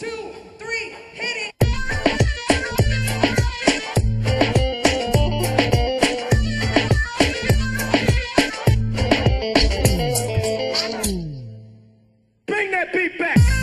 two, three, hit it. Bring that beat back.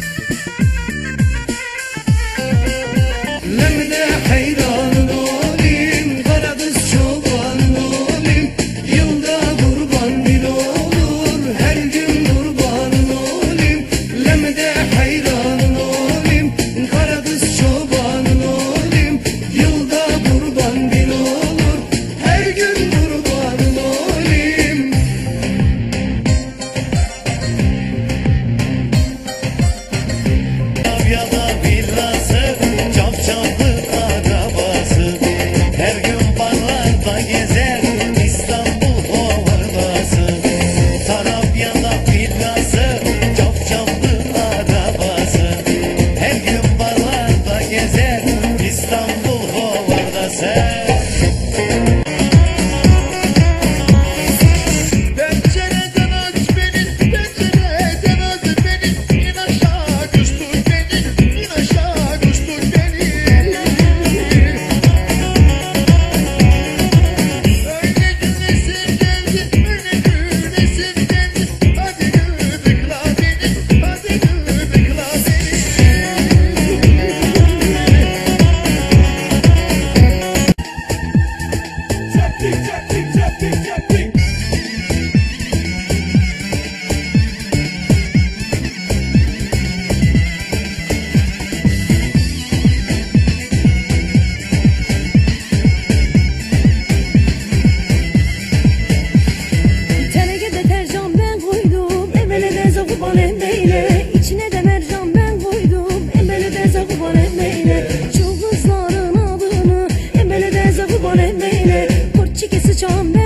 John.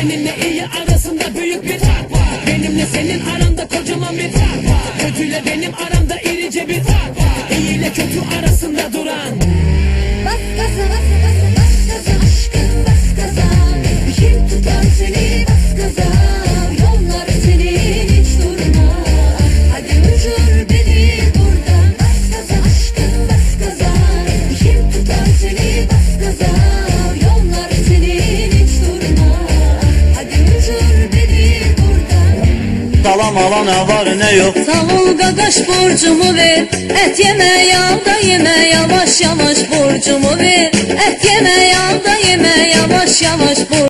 seninle iyi arasında büyük bir fark var. Benimle senin aranda kocaman bir fark var. Kötüyle benim aramda irice bir fark var. İyi ile kötü arasında duran. Alam alan var ne yok? Davul gagaş borcumu ver. Et yeme yağda yeme yavaş yavaş borcumu ver. Et yeme yağda yeme yavaş yavaş borcumu